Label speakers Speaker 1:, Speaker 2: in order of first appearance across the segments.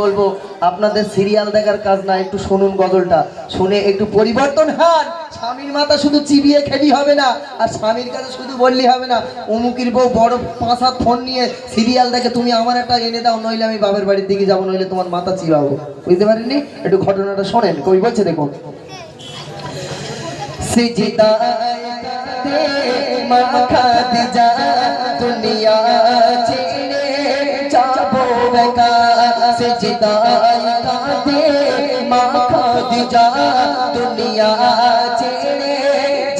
Speaker 1: বলব, আপনাদের সিরিয়াল দেখার কাজ না, একটু শুনুন গজলটা। শুনে একটু পরিবর্তন হান। স্বামীর মাথা শুধু চিবিয়ে খেলি হবে না, আর স্বামীর কাছে শুধু বললি হবে না, অমুকির বউ বড় পাঁচ হাত ফোন নিয়ে সিরিয়াল দেখে তুমি আমার একটা এনে দাও, নইলে আমি বাপের বাড়ির দিকে যাব, নইলে তোমার মাথা চিবাবো। বুঝতে পারেননি? একটু ঘটনাটা শোনেন, কবি বলছে দেখুন। সিজদায় কাঁদে মা খাদিজা দুনিয়া ছেড়ে যাব বেকা সিজদায় কাঁদে মা খাদিজা দুনিয়া ছেড়ে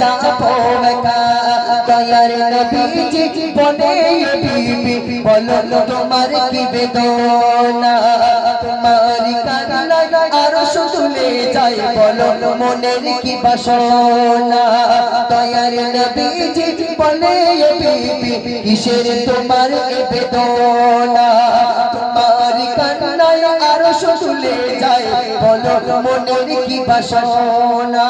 Speaker 1: যাব বেকা দয়ার নবীজি বলে বিবি বলো তোমার কি বেদনা তোমার কান্না আরও শুধুলে যাই বলো, মনের কি বাসনা? দয়ার নবীজি বলে বিবি, কিসের তোমার বেদনা? তোমার কান্না আরও শুধুলে যাই বলো, মনের কি বাসনা?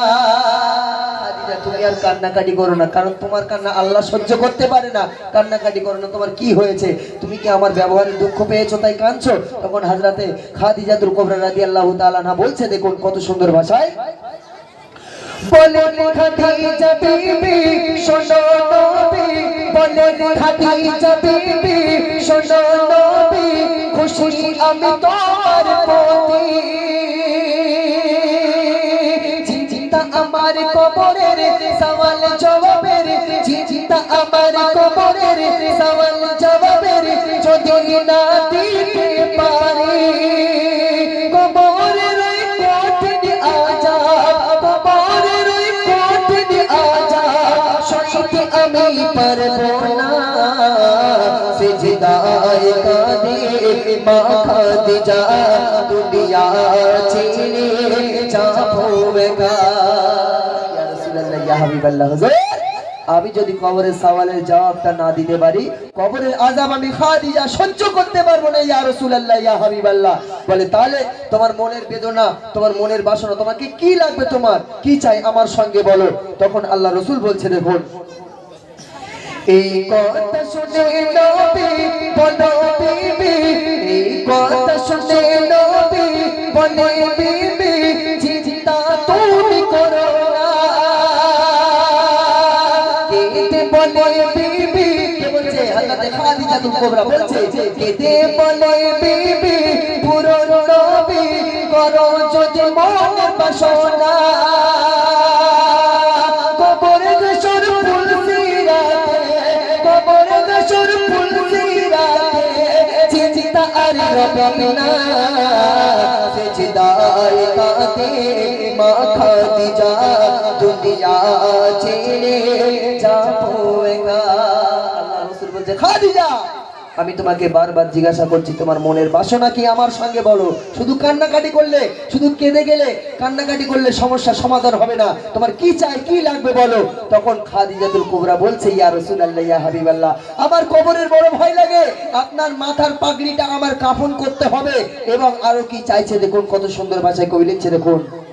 Speaker 1: আর কান্নাকাটি করো না, কারণ তোমার কান্না আল্লাহ সহ্য করতে পারে না। কান্নাকাটি করো না, তোমার কি হয়েছে? তুমি কি আমার ব্যবহারে দুঃখ পেয়েছ, তাই কাঁদছো? তখন হাজরাতে খাদিজাতুল কোবরা রাদিয়াল্লাহু তাআলা না বলছে, দেখুন কত সুন্দর ভাষায়। বলে খাদিজা খাদিজা খুশি আমি তোমার আমার কবরের সওয়াল জবাবের চিন্তা আমার কবরের সওয়াল জবাবের যদি না দিতে পারি। কবরের কঠিন দুনিয়া যাব বেকা ইয়া ইয়া হাবিবাল্লাহ আমি যদি কবরের সওয়ালের জবাবটা না দিতে পারি, কবরের আযাব আমি খাদিজা সহ্য করতে পারব না, ইয়া রাসূলুল্লাহ, ইয়া হাবিবাল্লাহ। বলে, তাহলে তোমার মনের বেদনা, তোমার মনের বাসনা, তোমাকে কি লাগবে তোমার? কি চাই আমার সঙ্গে বলো? তখন আল্লাহ রসুল বলছে, দেখুন, এই কথা শুনে নবী বলো বলে বিবি, কে বলছে? হযরত খাদিজা তুল বলছে কেতে বলে বিবি পুরো নবী, করো যদি মনের বাসনা। কবরে গসর ফুল সিরাতে, কবরে গসর ফুল সিরাতে, চিন্তা আর রবে না সিজদায় কাতে মা খাদিজা। রাসূল আমি তোমাকে বারবার জিজ্ঞাসা করছি, তোমার মনের বাসনা কি আমার সঙ্গে বলো? শুধু কান্নাকাটি করলে, শুধু কেঁদে গেলে, কান্নাকাটি করলে সমস্যার সমাধান হবে না। তোমার কি চাই, কি লাগবে বলো? তখন খাদিজাতুল কুবরা বলছে, ইয়া রাসূলুল্লাহ, ইয়া হাবিবাল্লাহ, আমার কবরের বড় ভয় লাগে। আপনার মাথার পাগড়িটা আমার কাফন করতে হবে এবং আরও কি চাইছে? দেখুন কত সুন্দর ভাষায় কবি লিখছে, দেখুন।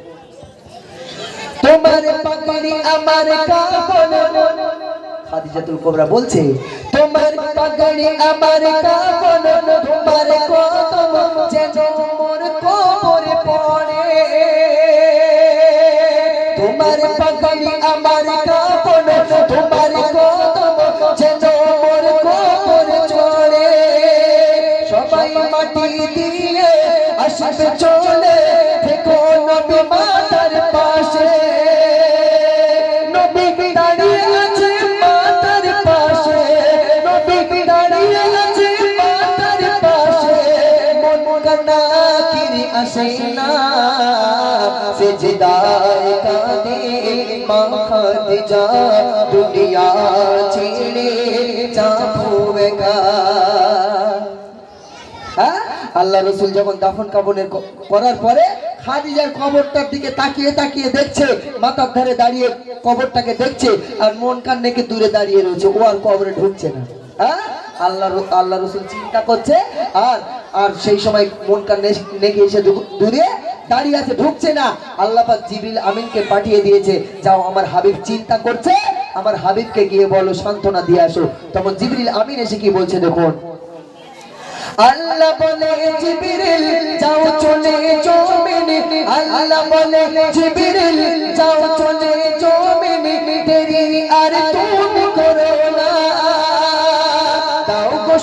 Speaker 1: তোমার আমার কাফন খাদিজাতুল কোবরা বলছে, তোমার আমার কাফন তোমার যেন মোর পড়ে। তোমার আমার কাফন তোমার যেন মোর সবাই মাটি দিয়ে আসবে কিরি আসে না। সেজদায় কাঁদে খাদিজা। দুনিয়া ছেড়ে যাব একা। হ্যাঁ? আল্লাহ রসুল যখন দাফন কাফনের ক- করার পরে খাদিজার কবরটার দিকে তাকিয়ে তাকিয়ে দেখছে, মাথার ধারে দাঁড়িয়ে কবরটাকে দেখছে, আর মন কান নেকে দূরে দাঁড়িয়ে রয়েছে, ও আর কবরে ঢুকছে না। হ্যাঁ? আল্লাহ আল্লাহ রসুল চিন্তা করছে, আর আর সেই সময় মন কান নেকে এসে দূরে দাঁড়িয়ে আছে, ঢুকছে না। আল্লাহ পাক জিবরিল আমিনকে পাঠিয়ে দিয়েছে, যাও, আমার হাবিব চিন্তা করছে, আমার হাবিবকে গিয়ে বলো, সান্ত্বনা দিয়ে আসো। তখন জিবরিল আমিন এসে কি বলছে দেখুন? আল্লাহ বলে আল্লাহ বলে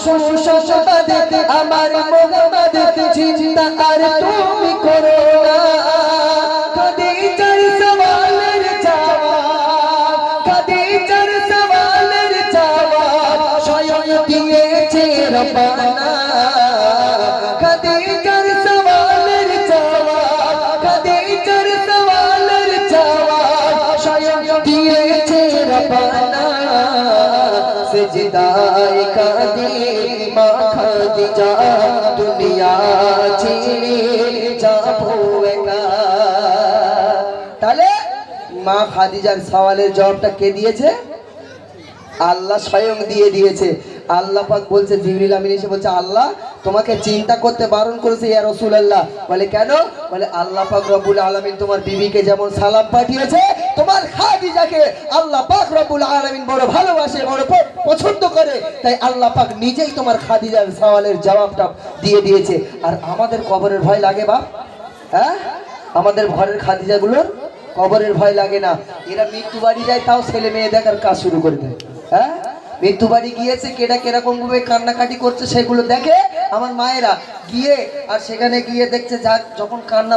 Speaker 1: সুসংবাদ আমার মোহাম্মদ চিন্তা আর তুমি করো না খাদিজার সওয়ালের জবাব খাদিজার সওয়ালের জবাব স্বয়ং দিয়েছে রব্বানা সেজদায় মা দুনিয়া তাহলে মা খাদিজার সওয়ালের জবাবটা কে দিয়েছে? আল্লাহ স্বয়ং দিয়ে দিয়েছে। আল্লাহ পাক বলছে, জিবরিল আমিন এসে বলছে, আল্লাহ তোমাকে চিন্তা করতে বারণ করেছে, ইয়া রাসূলুল্লাহ। বলে, কেন? বলে, আল্লাহ পাক রব্বুল আলামিন তোমার বিবিকে যেমন সালাম পাঠিয়েছে, তোমার খাদিজাকে আল্লাহ পাক রব্বুল আলামিন বড় পছন্দ করে। তাই আল্লাহ পাক নিজেই তোমার খাদিজার সওয়ালের জবাবটা দিয়ে দিয়েছে। আর আমাদের কবরের ভয় লাগে বাপ? হ্যাঁ? আমাদের ঘরের খাদিজাগুলোর কবরের ভয় লাগে না। এরা মৃত্যু বাড়ি যায়, তাও ছেলে মেয়ে দেখার কাজ শুরু করে দেয়। হ্যাঁ? মৃত্যু বাড়ি গিয়েছে কেটা কীরকম ভাবে কান্নাকাটি করছে সেগুলো দেখে আমার মায়েরা গিয়ে আর সেখানে গিয়ে দেখছে, যা যখন কান্না